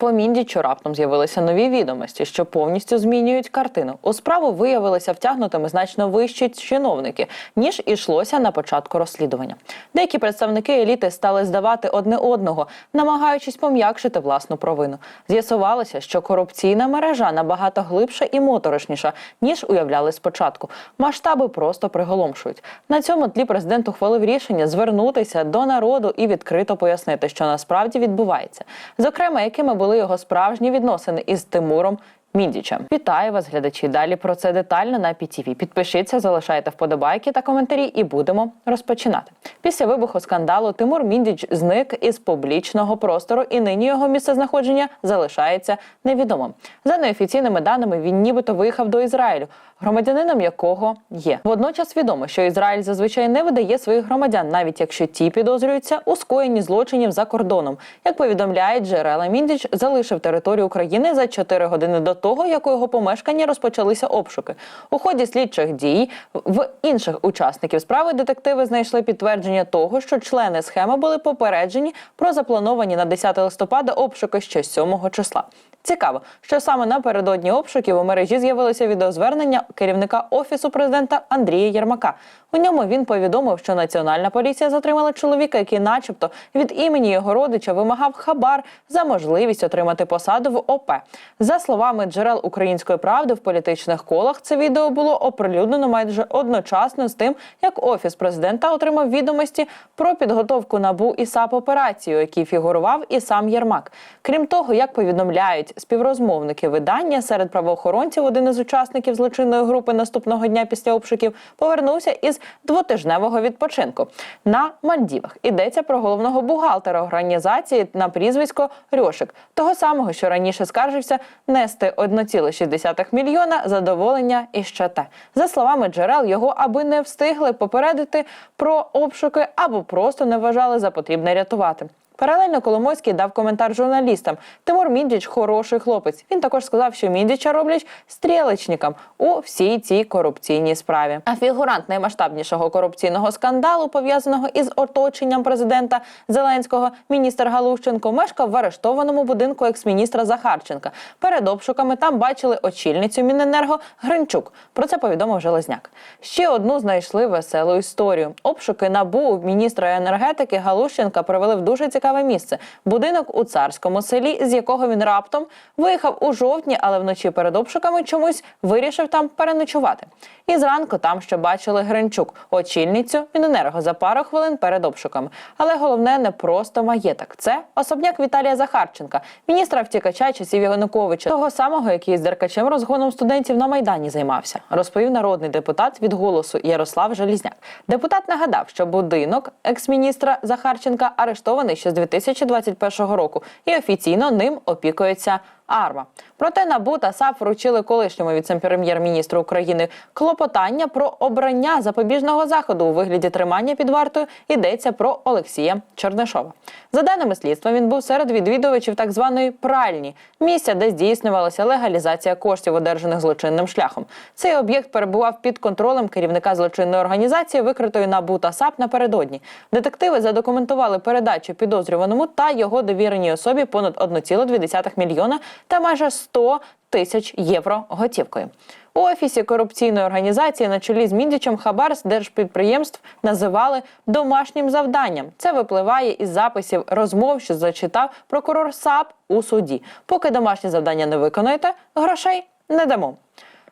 По Міндічу раптом з'явилися нові відомості, що повністю змінюють картину. У справу виявилися втягнутими значно вищі чиновники, ніж ішлося на початку розслідування. Деякі представники еліти стали здавати одне одного, намагаючись пом'якшити власну провину. З'ясувалося, що корупційна мережа набагато глибша і моторошніша, ніж уявляли спочатку. Масштаби просто приголомшують. На цьому тлі президент ухвалив рішення звернутися до народу і відкрито пояснити, що насправді відбувається. Зокрема, якими були його справжні відносини із Тимуром. Міндічем. Вітаю вас, глядачі. Далі про це детально на PTV. Підпишіться, залишайте вподобайки та коментарі, і будемо розпочинати. Після вибуху скандалу Тимур Міндіч зник із публічного простору, і нині його місцезнаходження залишається невідомим. За неофіційними даними, він нібито виїхав до Ізраїлю, громадянином якого є. Водночас відомо, що Ізраїль зазвичай не видає своїх громадян, навіть якщо ті підозрюються у скоєнні злочинів за кордоном. Як повідомляють джерела, Міндіч залишив територію України за 4 години до того, як у його помешканні розпочалися обшуки. У ході слідчих дій в інших учасників справи детективи знайшли підтвердження того, що члени схеми були попереджені про заплановані на 10 листопада обшуки ще 7 числа. Цікаво, що саме напередодні обшуків у мережі з'явилося відеозвернення керівника офісу президента Андрія Єрмака. У ньому він повідомив, що національна поліція затримала чоловіка, який, начебто, від імені його родича вимагав хабар за можливість отримати посаду в ОП. За словами джерел української правди в політичних колах, це відео було оприлюднено майже одночасно з тим, як офіс президента отримав відомості про підготовку набу і САП операцію, у якій фігурував і сам Єрмак. Крім того, як повідомляють співрозмовники видання серед правоохоронців, один із учасників злочинної групи наступного дня після обшуків повернувся із двотижневого відпочинку на Мальдівах. Ідеться про головного бухгалтера організації на прізвисько Рьошик, того самого, що раніше скаржився нести 1,6 мільйона задоволення і ще те. За словами джерел, його аби не встигли попередити про обшуки або просто не вважали за потрібне рятувати. Паралельно Коломойський дав коментар журналістам. Тимур Міндіч хороший хлопець. Він також сказав, що Міндіча роблять стрілечником у всій цій корупційній справі. А фігурант наймасштабнішого корупційного скандалу, пов'язаного із оточенням президента Зеленського, міністр Галущенко, мешкав в арештованому будинку екс-міністра Захарченка. Перед обшуками там бачили очільницю Міненерго Гринчук. Про це повідомив Железняк. Ще одну знайшли веселу історію. Обшуки набу міністра енергетики Галущенка привели в дуже цікаве місце. Будинок у царському селі, з якого він раптом виїхав у жовтні, але вночі перед обшуками чомусь вирішив там переночувати. І зранку там ще бачили Гринчук, очільницю Міненерго за пару хвилин перед обшуками. Але головне не просто маєток. Це особняк Віталія Захарченка, міністра втікача часів Януковича, того самого, який з деркачем розгоном студентів на майдані займався, розповів народний депутат від голосу Ярослав Желізняк. Депутат нагадав, що будинок екс-міністра Захарченка арештований ще з 2021 року, і офіційно ним опікується. Арма. Проте НАБУ та САП вручили колишньому віце-прем'єр-міністру України клопотання про обрання запобіжного заходу у вигляді тримання під вартою. Йдеться про Олексія Чернишова. За даними слідства, він був серед відвідувачів так званої пральні місця, де здійснювалася легалізація коштів, одержаних злочинним шляхом. Цей об'єкт перебував під контролем керівника злочинної організації, викритої НАБУ та САП напередодні. Детективи задокументували передачу підозрюваному та його довіреній особі понад 1,2 мільйона та майже 100 тисяч євро готівкою. У офісі корупційної організації на чолі з Міндічем хабар з держпідприємств називали домашнім завданням. Це випливає із записів розмов, що зачитав прокурор САП у суді. Поки домашнє завдання не виконаєте, грошей не дамо.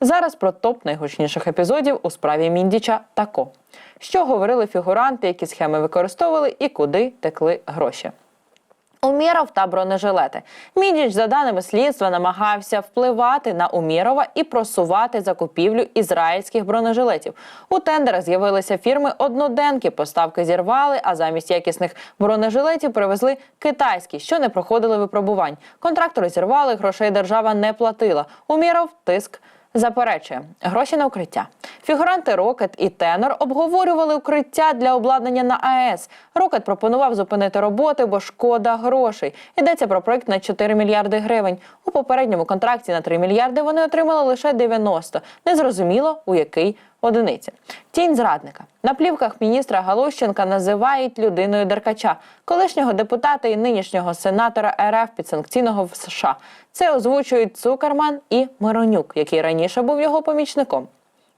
Зараз про топ найгучніших епізодів у справі Міндіча тако. Що говорили фігуранти, які схеми використовували і куди текли гроші. Уміров та бронежилети. Мідіч, за даними слідства, намагався впливати на Умірова і просувати закупівлю ізраїльських бронежилетів. У тендерах з'явилися фірми одноденки. Поставки зірвали, а замість якісних бронежилетів привезли китайські, що не проходили випробувань. Контрактори зірвали, грошей держава не платила. Уміров тиск. Заперечує гроші на укриття. Фігуранти Рокет і Тенор обговорювали укриття для обладнання на АЕС. Рокет пропонував зупинити роботи, бо шкода грошей. Йдеться про проект на 4 мільярди гривень. У попередньому контракті на 3 мільярди вони отримали лише 90. Незрозуміло у який одиниці. Тінь зрадника на плівках міністра Галущенка називають людиною Деркача, колишнього депутата і нинішнього сенатора РФ підсанкційного в США. Це озвучують Цукерман і Миронюк, який раніше був його помічником.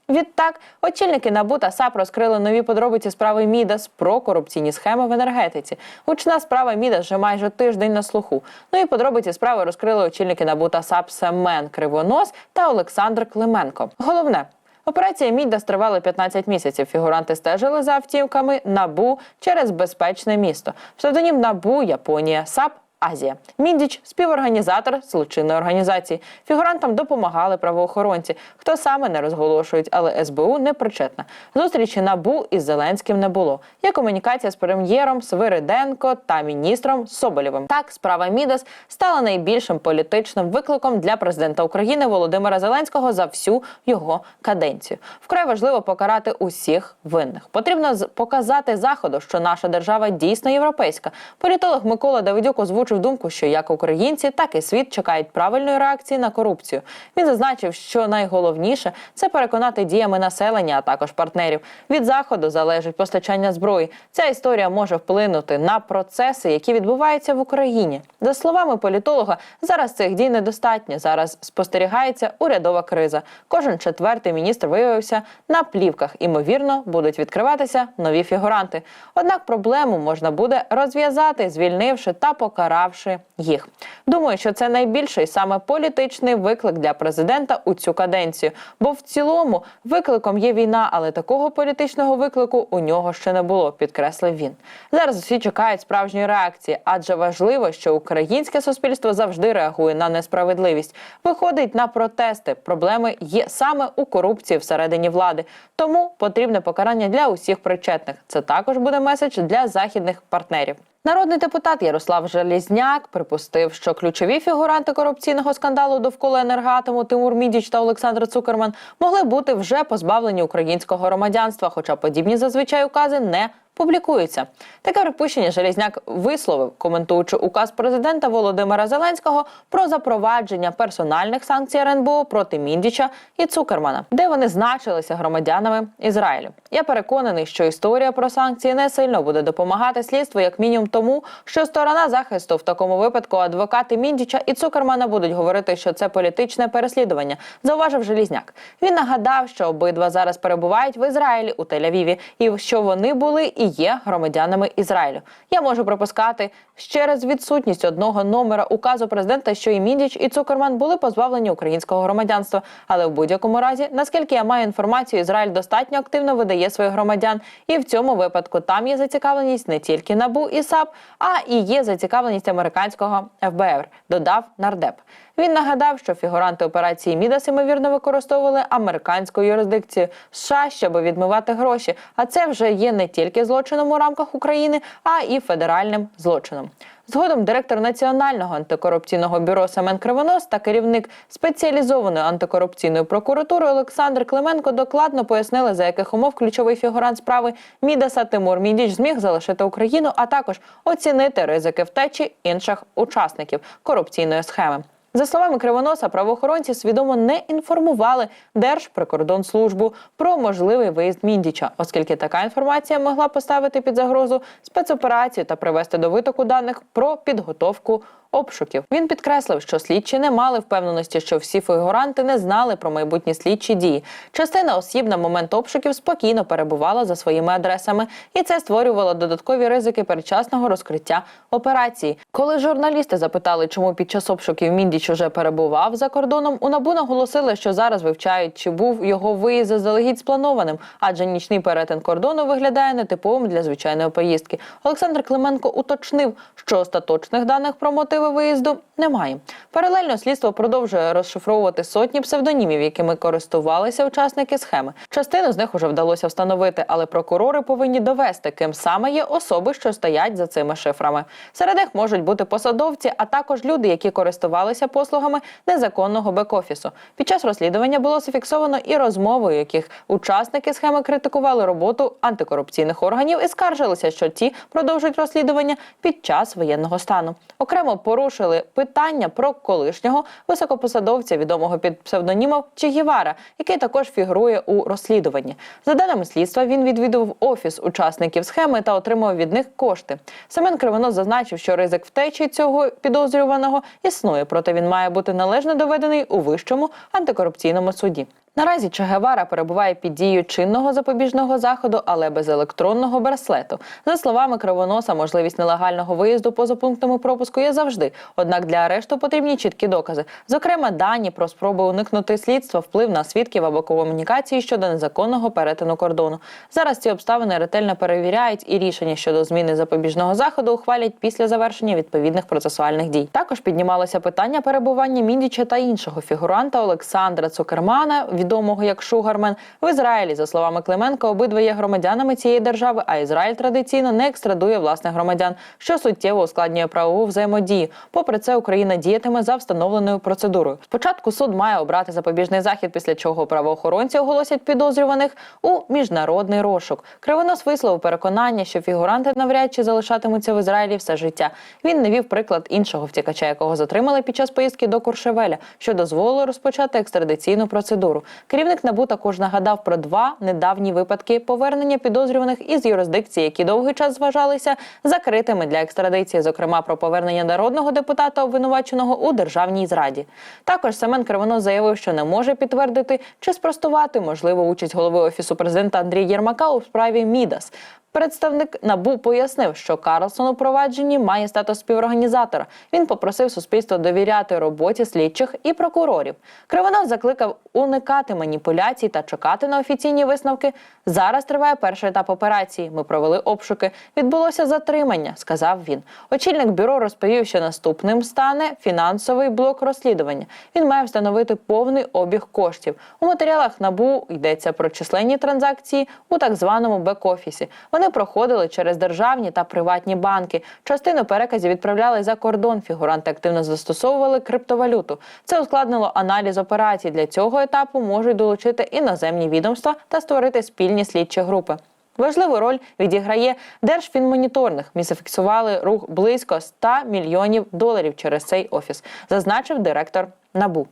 Відтак, очільники НАБУ та САП розкрили нові подробиці справи Мідас про корупційні схеми в енергетиці. Гучна справа Мідас вже майже тиждень на слуху. Нові подробиці справи розкрили очільники НАБУ та САП Семен Кривонос та Олександр Клименко. Головне. Операція Мідас тривала 15 місяців. Фігуранти стежили за автівками НАБУ через безпечне місто. Псевдонім НАБУ, Японія, САП Азія. Міндіч співорганізатор злочинної організації. Фігурантам допомагали правоохоронці. Хто саме не розголошують, але СБУ не причетна. Зустрічі НАБУ із Зеленським не було. Є комунікація з прем'єром Свириденко та міністром Соболєвим. Так, справа Мідас стала найбільшим політичним викликом для президента України Володимира Зеленського за всю його каденцію. Вкрай важливо покарати усіх винних. Потрібно показати заходу, що наша держава дійсно європейська. Політолог Микола Давидюк озвучив думку, що як українці, так і світ чекають правильної реакції на корупцію. Він зазначив, що найголовніше це переконати діями населення, а також партнерів. Від заходу залежить постачання зброї. Ця історія може вплинути на процеси, які відбуваються в Україні. За словами політолога, зараз цих дій недостатньо. Зараз спостерігається урядова криза. Кожен четвертий міністр виявився на плівках. Імовірно, будуть відкриватися нові фігуранти. Однак проблему можна буде розв'язати, звільнивши та покаравши їх. Думаю, що це найбільший саме політичний виклик для президента у цю каденцію. Бо в цілому викликом є війна, але такого політичного виклику у нього ще не було, підкреслив він. Зараз усі чекають справжньої реакції, адже важливо, що українське суспільство завжди реагує на несправедливість, виходить на протести. Проблеми є саме у корупції всередині влади. Тому потрібне покарання для усіх причетних. Це також буде меседж для західних партнерів. Народний депутат Ярослав Желізняк припустив, що ключові фігуранти корупційного скандалу довкола енергатому Тимур Мідіч та Олександр Цукерман могли бути вже позбавлені українського громадянства, хоча подібні зазвичай укази не публікуються. Таке припущення Желізняк висловив, коментуючи указ президента Володимира Зеленського про запровадження персональних санкцій РНБО проти Міндіча і Цукермана, де вони значилися громадянами Ізраїлю. Я переконаний, що історія про санкції не сильно буде допомагати слідству, як мінімум тому, що сторона захисту в такому випадку адвокати Міндіча і Цукермана будуть говорити, що це політичне переслідування. Зауважив Желізняк. Він нагадав, що обидва зараз перебувають в Ізраїлі у Тель-Авіві, і що вони були і є громадянами Ізраїлю. Я можу припускати через відсутність одного номера указу президента, що і Міндіч, і Цукерман були позбавлені українського громадянства. Але в будь-якому разі, наскільки я маю інформацію, Ізраїль достатньо активно видає своїх громадян, і в цьому випадку там є зацікавленість не тільки НАБУ і САП, а і є зацікавленість американського ФБР. Додав нардеп. Він нагадав, що фігуранти операції Мідас ймовірно використовували американську юрисдикцію США, щоб відмивати гроші. А це вже є не тільки злочином у рамках України, а і федеральним злочином. Згодом директор Національного антикорупційного бюро Семен Кривонос та керівник спеціалізованої антикорупційної прокуратури Олександр Клименко докладно пояснили, за яких умов ключовий фігурант справи Мідаса Тимур Мідіч зміг залишити Україну, а також оцінити ризики втечі інших учасників корупційної схеми. За словами Кривоноса, правоохоронці свідомо не інформували Держприкордонслужбу про можливий виїзд Міндіча, оскільки така інформація могла поставити під загрозу спецоперацію та привести до витоку даних про підготовку обшуків. Він підкреслив, що слідчі не мали впевненості, що всі фігуранти не знали про майбутні слідчі дії. Частина осіб на момент обшуків спокійно перебувала за своїми адресами, і це створювало додаткові ризики передчасного розкриття операції. Коли журналісти запитали, чому під час обшуків Міндіч уже перебував за кордоном, у набу наголосили, що зараз вивчають, чи був його виїзд заздалегідь спланованим, адже нічний перетин кордону виглядає нетиповим для звичайної поїздки. Олександр Клименко уточнив, що остаточних даних про мотиви виїзду немає. Паралельно слідство продовжує розшифровувати сотні псевдонімів, якими користувалися учасники схеми. Частину з них уже вдалося встановити, але прокурори повинні довести, ким саме є особи, що стоять за цими шифрами. Серед них можуть бути посадовці, а також люди, які користувалися послугами незаконного бек-офісу. Під час розслідування було зафіксовано і розмови, у яких учасники схеми критикували роботу антикорупційних органів і скаржилися, що ті продовжують розслідування під час воєнного стану. Окремо порушили питання про колишнього високопосадовця, відомого під псевдонімом Чегівара, який також фігурує у розслідуванні. За даними слідства, він відвідував офіс учасників схеми та отримав від них кошти. Семен Кривонос зазначив, що ризик втечі цього підозрюваного існує, проте він має бути належно доведений у вищому антикорупційному суді. Наразі Че Гевара перебуває під дією чинного запобіжного заходу, але без електронного браслету. За словами Кривоноса, можливість нелегального виїзду поза пунктами пропуску є завжди. Однак для арешту потрібні чіткі докази, зокрема, дані про спроби уникнути слідства, вплив на свідків або комунікації щодо незаконного перетину кордону. Зараз ці обставини ретельно перевіряють і рішення щодо зміни запобіжного заходу ухвалять після завершення відповідних процесуальних дій. Також піднімалося питання перебування Міндіча та іншого фігуранта Олександра Цукермана, відомого як Шугармен, в Ізраїлі. За словами Клименка, обидва є громадянами цієї держави, а Ізраїль традиційно не екстрадує власних громадян, що суттєво ускладнює правову взаємодію. Попри це, Україна діятиме за встановленою процедурою. Спочатку суд має обрати запобіжний захід, після чого правоохоронці оголосять підозрюваних у міжнародний розшук. Кривонос висловив переконання, що фігуранти навряд чи залишатимуться в Ізраїлі все життя. Він навів приклад іншого втікача, якого затримали під час поїздки до Куршевеля, що дозволило розпочати екстрадиційну процедуру. Керівник НАБУ також нагадав про два недавні випадки повернення підозрюваних із юрисдикції, які довгий час зважалися закритими для екстрадиції, зокрема про повернення народного депутата, обвинуваченого у державній зраді. Також Семен Кривонос заявив, що не може підтвердити чи спростувати можливу участь голови офісу президента Андрія Єрмака у справі Мідас. Представник набу пояснив, що Карлсон у провадженні має статус співорганізатора. Він попросив суспільство довіряти роботі слідчих і прокурорів. Кривонос закликав уникати маніпуляцій та чекати на офіційні висновки. Зараз триває перший етап операції. Ми провели обшуки. Відбулося затримання, сказав він. Очільник бюро розповів, що наступним стане фінансовий блок розслідування. Він має встановити повний обіг коштів. У матеріалах набу йдеться про численні транзакції у так званому бек-офісі. Вони проходили через державні та приватні банки. Частину переказів відправляли за кордон. Фігуранти активно застосовували криптовалюту. Це ускладнило аналіз операцій. Для цього етапу можуть долучити іноземні відомства та створити спільні слідчі групи. Важливу роль відіграє Держфінмоніторинг. Ми зафіксували рух близько 100 мільйонів доларів через цей офіс, зазначив директор НАБУ.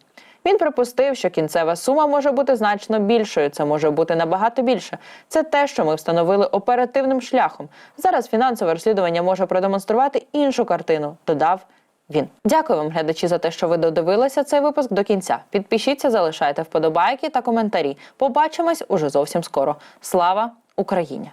Він припустив, що кінцева сума може бути значно більшою. Це може бути набагато більше. Це те, що ми встановили оперативним шляхом. Зараз фінансове розслідування може продемонструвати іншу картину. Додав він. Дякую вам, глядачі, за те, що ви додивилися цей випуск до кінця. Підпишіться, залишайте вподобайки та коментарі. Побачимось уже зовсім скоро. Слава Україні!